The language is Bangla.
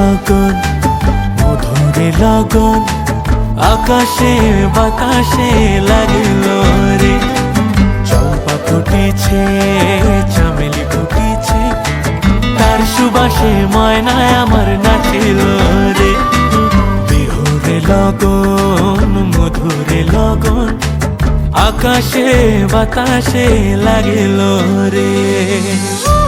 লগন মধুরে লগন, আকাশে, বাতাসে লাগিল রে। চম্পা ফুটেছে, চামেলি ফুটেছে, তার সুবাসে ময়নায় আমার নাচিল রে। বিহুরে লগন, মধুরে লগন, আকাশে, বাতাসে লাগিল রে।